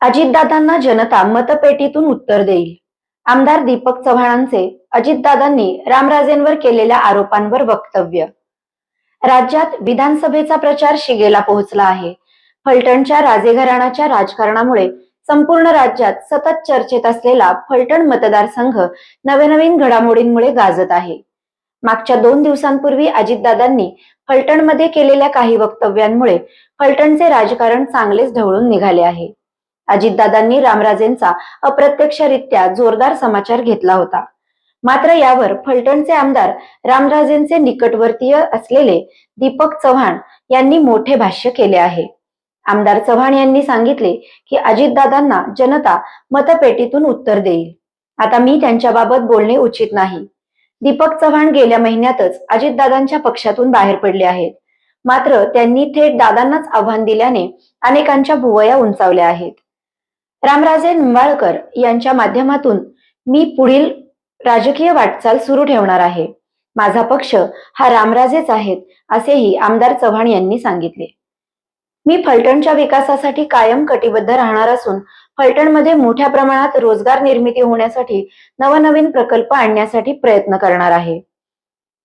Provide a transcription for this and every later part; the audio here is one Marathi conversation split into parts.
अजितदादांना जनता मतपेटीतून उत्तर देईल. आमदार दीपक चव्हाणांचे अजितदादांनी रामराजेंवर केलेल्या आरोपांवर वक्तव्य. राज्यात विधानसभेचा प्रचार शिगेला पोहोचला आहे. फलटणच्या राजे घराण्याच्या राजकारणामुळे संपूर्ण राज्यात सतत चर्चेत असलेला फलटण मतदारसंघ नवनवीन घडामोडींमुळे गाजत आहे. मागच्या दोन दिवसांपूर्वी अजितदादांनी फलटणमध्ये केलेल्या काही वक्तव्यांमुळे फलटणचे राजकारण चांगलेच ढवळून निघाले आहे. अजितदादांनी रामराजेंचा अप्रत्यक्षरित्या जोरदार समाचार घेतला होता. मात्र यावर फलटणचे आमदार रामराजेंचे निकटवर्तीय असलेले दीपक चव्हाण यांनी मोठे भाष्य केले आहे. आमदार चव्हाण यांनी सांगितले की अजितदादांना जनता मतपेटीतून उत्तर देईल. आता मी त्यांच्याबाबत बोलणे उचित नाही. दीपक चव्हाण गेल्या महिन्यातच अजितदादांच्या पक्षातून बाहेर पडले आहेत. मात्र त्यांनी थेट दादांनाच आव्हान दिल्याने अनेकांच्या भुवया उंचावल्या आहेत. रामराजे निंबाळकर यांच्या माध्यमातून मी पुढील राजकीय वाटचाल सुरू ठेवणार आहे. माझा पक्ष हा रामराजेच आहेत असेही आमदार चव्हाण यांनी सांगितले. मी फलटणच्या विकासासाठी कायम कटिबद्ध राहणार असून फलटणमध्ये मोठ्या प्रमाणात रोजगार निर्मिती होण्यासाठी नवनवीन प्रकल्प आणण्यासाठी प्रयत्न करणार आहे.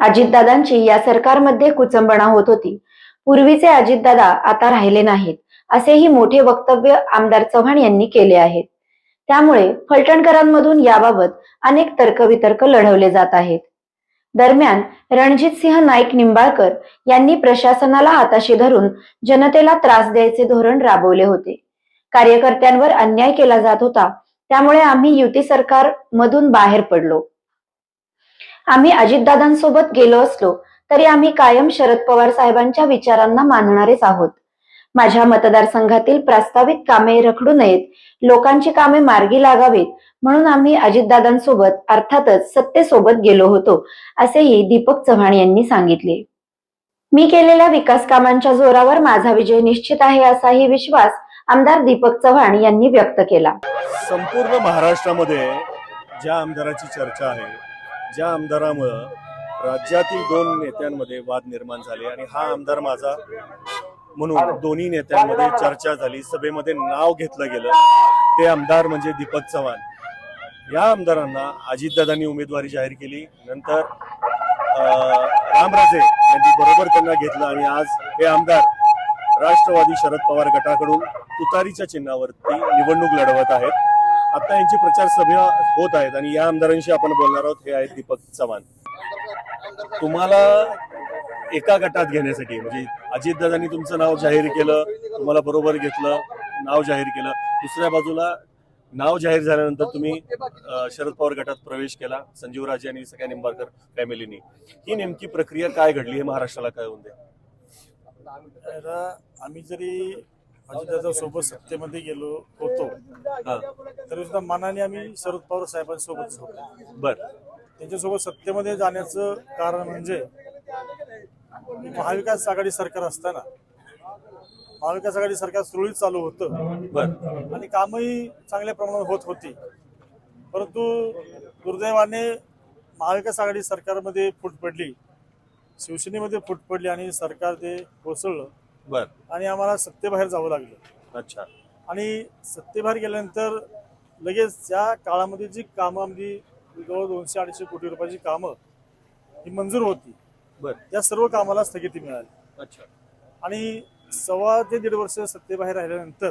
अजितदादांची या सरकारमध्ये कुचंबणा होत होती. पूर्वीचे अजितदादा आता राहिले नाहीत. असेही मोठे वक्तव्य आमदार चव्हाण यांनी केले आहेत. त्यामुळे फलटणकरांमधून याबाबत अनेक तर्कवितर्क लढवले जात आहेत. दरम्यान रणजित सिंह नाईक निंबाळकर यांनी प्रशासनाला हाताशी धरून जनतेला त्रास द्यायचे धोरण राबवले होते. कार्यकर्त्यांवर अन्याय केला जात होता त्यामुळे आम्ही युती सरकार मधून बाहेर पडलो. आम्ही अजितदादांसोबत गेलो असलो तरी आम्ही कायम शरद पवार साहेबांच्या विचारांना मानणारेच आहोत. माझ्या मतदारसंघातील प्रस्तावित कामे रखडू नयेत. लोकांची कामे मार्गी लागावीत. म्हणून आम्ही अजितदादांसोबत अर्थातच सत्तेसोबत गेलो होतो असेही दीपक चव्हाण यांनी सांगितले. मी केलेल्या विकास कामांच्या जोरावर माझा विजय निश्चित आहे असाही विश्वास आमदार दीपक चव्हाण यांनी व्यक्त केला. संपूर्ण महाराष्ट्रामध्ये ज्या आमदाराची चर्चा आहे ज्या आमदारामुळं राज्यातील दोन नेत्यांमध्ये वाद निर्माण झाले आणि हा आमदार माझा म्हणून दोन्ही नेत्यांमध्ये चर्चा झाली. सभेमध्ये नाव घेतलं गेलं. ते आमदार म्हणजे दीपक चव्हाण. या आमदारांना अजितदादांनी उमेदवारी जाहीर केली. नंतर रामराजे यांनी बरोबर त्यांना घेतलं आणि आज हे आमदार राष्ट्रवादी शरद पवार गटाकडून तुतारीच्या चिन्हावरती निवडणूक लढवत आहेत. आता यांची प्रचार सभा होत आहेत आणि या आमदारांशी आपण बोलणार आहोत. हे आहेत दीपक चव्हाण. तुम्हाला एका गटात घेण्यासाठी. म्हणजे अजितदादांनी तुमचं नाव जाहीर केलं तुम्हाला बरोबर घेतलं नाव जाहीर केलं. दुसऱ्या बाजूला नाव जाहीर झाल्यानंतर तुम्ही शरद पवार गटात प्रवेश केला संजीवराजे आणि सगळ्या निंबाळकर फॅमिलीनी. ही नेमकी प्रक्रिया काय घडली? हे महाराष्ट्राला काय होऊन आम्ही जरी अजितदादा सोबत सत्तेमध्ये गेलो होतो हा. तरी सुद्धा मनाने आम्ही शरद पवार साहेबांसोबत होतो. बर. त्यांच्यासोबत सत्तेमध्ये जाण्याचं कारण म्हणजे महाविकास आघाडी सरकार असताना महाविकास आघाडी सरकार सुरळीत चालू होतं. बर. आणि कामही चांगल्या प्रमाणात होत होती. परंतु दुर्दैवाने महाविकास आघाडी सरकारमध्ये फूट पडली. शिवसेनेमध्ये फूट पडली आणि सरकार ते कोसळलं. बर. आणि आम्हाला सत्तेबाहेर जावं लागलं. अच्छा. आणि सत्तेबाहेर गेल्यानंतर लगेच त्या काळामध्ये जी कामं आमची जवळ दोनशे अडीचशे कोटी रुपयाची कामं ही मंजूर होती. बर. त्या सर्व कामाला स्थगिती मिळाली. अच्छा. आणि सव्वा ते दीड वर्ष सत्तेबाहेर राहिल्यानंतर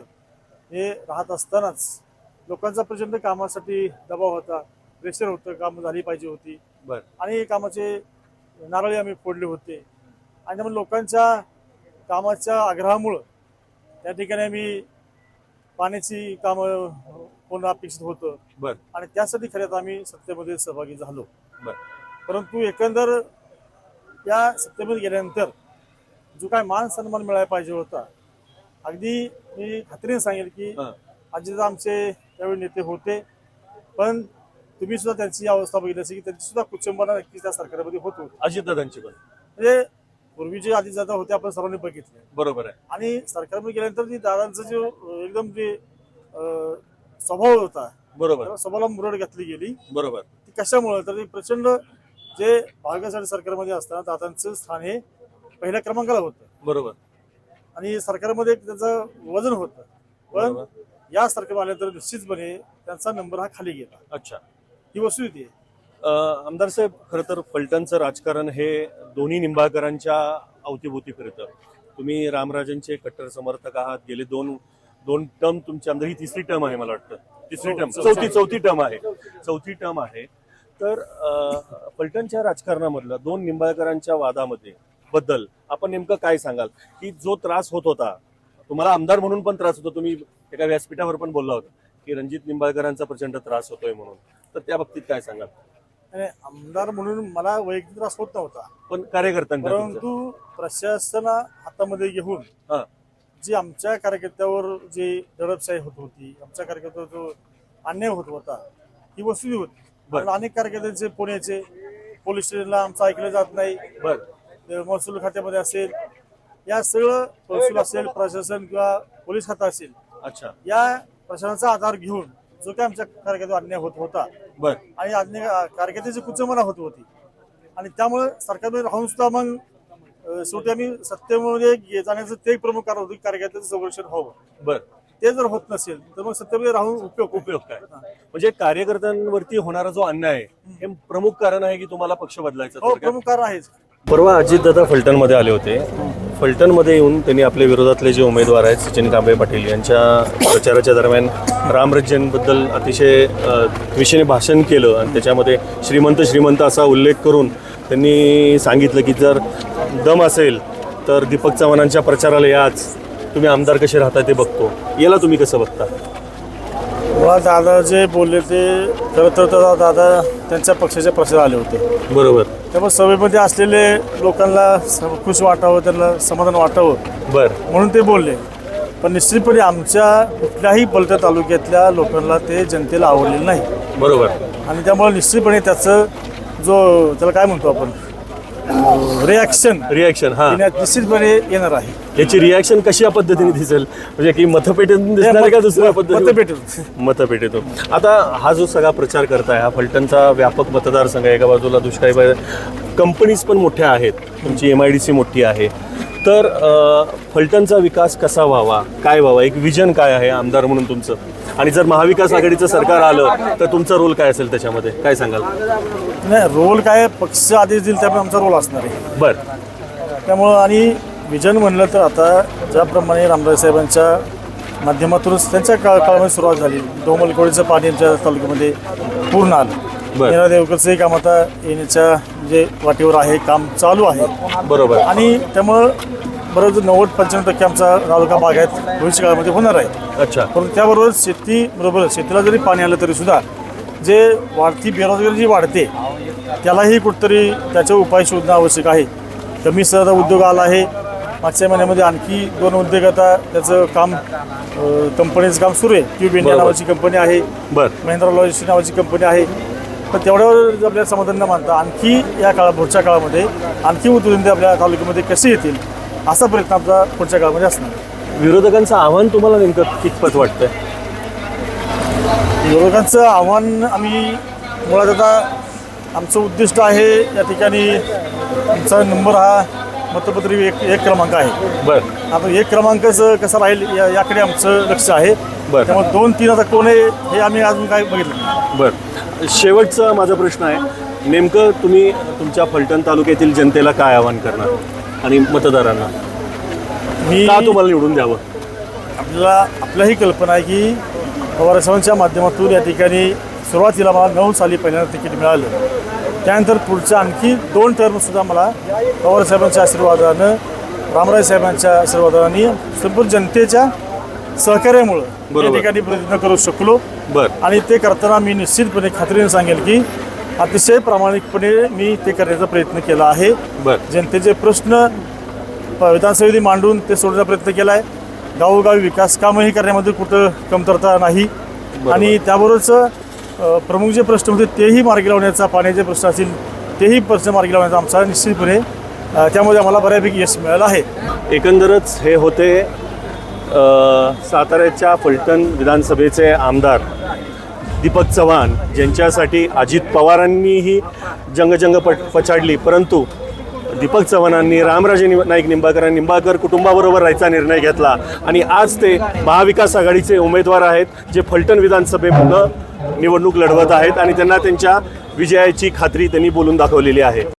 हे राहत असतानाच लोकांचा प्रचंड कामासाठी दबाव होता प्रेशर होतं कामं झाली पाहिजे होती. बर. आणि कामाचे नारळी आम्ही फोडले होते. आणि त्यामुळे लोकांच्या कामाच्या आग्रहामुळं त्या ठिकाणी आम्ही पाण्याची कामं होणं अपेक्षित होतं. बर. आणि त्यासाठी खऱ्यात आम्ही सत्तेमध्ये सहभागी झालो. बर. परंतु एकंदर या सत्तेमध्ये गेल्यानंतर जो काय मान सन्मान मिळायला पाहिजे होता अगदी मी खात्रीने सांगेल की हा. अजित आमचे त्यावेळी नेते होते पण तुम्ही सुद्धा त्यांची अवस्था बघितली असेल की त्यांची सुद्धा कुचंबना नक्कीच त्या सरकारमध्ये होत अजितदादांची पण. म्हणजे पूर्वी जे आधी जाता होते आपण सर्वांनी बघितले. बरोबर आहे. आणि सरकारमध्ये गेल्यानंतर ती दादांचा जो एकदम जे स्वभाव होता बरोबर. त्या स्वभावाला मुरड घातली गेली. बरोबर. ती कशामुळे? तर ते प्रचंड जे भागासाठी सरकारमध्ये असताना दादांचं स्थान हे पहिल्या क्रमांकाला होतं. बरोबर. आणि सरकारमध्ये त्याचं वजन होतं. पण बरोबर. या सरकार आल्यानंतर निश्चितपणे त्यांचा नंबर हा खाली गेला. अच्छा. ही वस्तुस्थिती आहे. अ, आमदार साहेब खरं तर फलटणचं राजकारण हे दोन्ही निंबाळकरांच्या अवतीभोवती फिरतं. तुम्ही रामराजांचे कट्टर समर्थक आहात. गेले दोन दोन टर्म तुमच्या आमदार ही तिसरी टर्म आहे मला वाटतं. तिसरी टर्म. चौथी चौथी टर्म आहे. चौथी टर्म आहे. तर अ, फलटणच्या राजकारणामधलं दोन निंबाळकरांच्या वादामध्ये बद्दल आपण नेमकं काय सांगाल की जो त्रास होत होता तुम्हाला आमदार म्हणून पण त्रास होतो तुम्ही एका व्यासपीठावर पण बोलला होता की रणजित निंबाळकरांचा प्रचंड त्रास होतोय म्हणून तर त्या बाबतीत काय सांगाल आमदार म्हणून मला वैयक्तिक त्रास होत नव्हता पण कार्यकर्त्यांचा तुमचा. परंतु प्रशासन हातामध्ये घेऊन. जी आमच्या कार्यकर्त्यावर जी दडपशाही होत होती आमच्या कार्यकर्त्यावर जो अन्याय होत होता ही वस्तू होती. कारण अनेक कार्यकर्त्यांचे पुण्याचे पोलीस स्टेशनला आमचं ऐकलं जात नाही. बर. महसूल खात्यामध्ये असेल. या सगळं महसूल असेल प्रशासन किंवा पोलीस खातं असेल अच्छा. या प्रशासनाचा आधार घेऊन जो काय आमच्या कार्यकर्त्यावर अन्याय होत होता बर. आणि अन्याय कार्यकर्त्याची कुचमना होत होती. आणि त्यामुळे सरकारमध्ये राहून सुद्धा मग शेवटी आम्ही सत्तेमध्ये जाण्याचं ते एक प्रमुख कारण होतं कार्यकर्त्याचं संरक्षण व्हावं. बर. ते जर होत नसेल तर मग सत्तेमध्ये राहून उपयोग उपयोग काय? म्हणजे कार्यकर्त्यांवरती होणारा जो अन्याय आहे हे प्रमुख कारण आहे की तुम्हाला पक्ष बदलायचा हो? प्रमुख कारण आहेच. परवा अजितदादा फलटणमध्ये आले होते. फलटणमध्ये येऊन त्यांनी आपल्या विरोधातले जे उमेदवार आहेत सचिन कांबळे पाटील यांच्या प्रचाराच्या दरम्यान रामराज्यांबद्दल अतिशय विषयाने भाषण केलं आणि त्याच्यामध्ये श्रीमंत श्रीमंत असा उल्लेख करून त्यांनी सांगितलं की जर दम असेल तर दीपक चव्हाणांच्या प्रचाराला याच तुम्ही आमदार कसे राहता ते बघतो. याला तुम्ही कसं बघता? मला दादा जे बोलले ते खरं तर दादा दादा त्यांच्या पक्षाचे प्रचार आले होते. बरोबर. त्यामुळे सभेमध्ये असलेले लोकांना स- खुश वाटावं त्यांना समाधान वाटावं बर. म्हणून ते बोलले. पण निश्चितपणे आमच्या कुठल्याही पलट्या तालुक्यातल्या लोकांना ते जनतेला आवडलेलं नाही. बरोबर. आणि त्यामुळे निश्चितपणे त्याचं जो त्याला काय म्हणतो आपण? रिॲक्शन रिॲक्शन हा. निश्चितपणे येणार आहे. याची रिॲक्शन कशा पद्धतीने दिसेल? म्हणजे की मतपेटीतून दिसणार आहे का दुसऱ्या पद्धतीने मतपेटीतून. आता हा जो सगळा प्रचार करताय हा फलटणचा व्यापक मतदारसंघ आहे एका बाजूला दुष्काळी कंपनीज पण मोठ्या आहेत. तुमची एम आय डी सी मोठी आहे. तर फलटणचा विकास कसा व्हावा? काय व्हावा? एक विजन काय आहे आमदार म्हणून तुमचं? आणि जर महाविकास आघाडीचं सरकार आलं तर तुमचा रोल काय असेल त्याच्यामध्ये? काय सांगाल? नाही रोल काय? पक्ष आदेश देईल त्यामुळे आमचा रोल असणार आहे. बर. त्यामुळं आणि विजन म्हणलं तर आता ज्याप्रमाणे रामराज साहेबांच्या माध्यमातूनच त्यांच्या काळ काळामध्ये सुरुवात झाली. डोंबलकोडीचं पाणी आमच्या तालुक्यामध्ये पूर्ण आलं. मीरा देवकरचंही काम आता येण्याच्या म्हणजे वाटेवर आहे काम चालू आहे. बरोबर. आणि त्यामुळं बरोबर नव्वद पंच्याण्णव टक्के आमचा तालुका बागायत भविष्य काळामध्ये होणार आहे. अच्छा. परंतु त्याबरोबर शेती बरोबर शेतीला जरी पाणी आलं तरी सुद्धा जे वाढती बेरोजगारी जी वाढते त्यालाही कुठतरी त्याचा उपाय शोधणं आवश्यक आहे. कमी सहजा उद्योग आला आहे मागच्या महिन्यामध्ये आणखी दोन उद्योग आता त्याचं काम कंपनीचं काम सुरू आहे. Tube India. नावाची कंपनी आहे. बर. महिंद्रा लॉजिस्टिक नावाची कंपनी आहे. पण तेवढ्यावर आपल्या समाधान न मानता आणखी या काळा पुढच्या काळामध्ये आणखी उद्योगधंदे आपल्या तालुक्यामध्ये कसे येतील असा प्रयत्न आपला पुढच्या काळामध्ये असणार. विरोधकांचं आव्हान तुम्हाला नेमकं कितपत वाटतंय? विरोधकांचं आव्हान आम्ही मुळात आता आमचं उद्दिष्ट आहे या ठिकाणी आमचा नंबर हा मतपत्रिक एक एक क्रमांक आहे. बर. आता एक क्रमांकच कसा राहील या याकडे आमचं लक्ष आहे. बरं. त्यामुळे दोन तीन आता कोण आहे हे आम्ही अजून काय बघितलं नाही. बर. शेवटचा माझा प्रश्न आहे. नेमकं तुम्ही तुमच्या फलटण तालुक्यातील जनतेला काय आवाहन करणार? आणि मतदारांना? मी का तुम्हाला निवडून द्यावं? आपल्याला आपल्याही कल्पना आहे की पवारसाहेबांच्या माध्यमातून या ठिकाणी सुरुवातीला मला नऊ साली पहिल्यांदा तिकीट मिळालं. त्यानंतर पुढच्या आणखी दोन टर्मसुद्धा मला पवारसाहेबांच्या आशीर्वादानं रामराय साहेबांच्या आशीर्वादाने संपूर्ण जनतेच्या सहकार्यामुळं या. ठिकाणी प्रयत्न करू शकलो. बर. आणि ते करताना मी निश्चितपणे खात्रीने सांगेल की अतिशय प्रामाणिकपणे मी ते करण्याचा प्रयत्न केला आहे. बर. जनतेचे प्रश्न विधानसभेत मांडून ते सोडण्याचा प्रयत्न केला आहे गावोगावी विकास कामही करण्यामध्ये कुठं कमतरता नाही. आणि त्याबरोबरच प्रमुख जे प्रश्न होते तेही मार्गी लावण्याचा पाण्याचे प्रश्न असतील तेही प्रश्न मार्गी लावण्याचा आमचा निश्चितपणे त्यामध्ये आम्हाला बऱ्यापैकी यश मिळालं आहे. एकंदरच हे होते साताऱ्याच्या फलटण विधानसभेचे आमदार दीपक चव्हाण ज्यांच्यासाठी अजित पवारांनीही जंगजंग पट पछाडली. परंतु दीपक चव्हाणांनी रामराजे नि- नाईक निंबाळकर आणि निंबाळकर कुटुंबाबरोबर राहायचा निर्णय घेतला. आणि आज ते महाविकास आघाडीचे उमेदवार आहेत जे फलटण विधानसभेमधलं निवडणूक लढवत आहेत आणि त्यांना त्यांच्या विजयाची खात्री त्यांनी बोलून दाखवलेली आहे.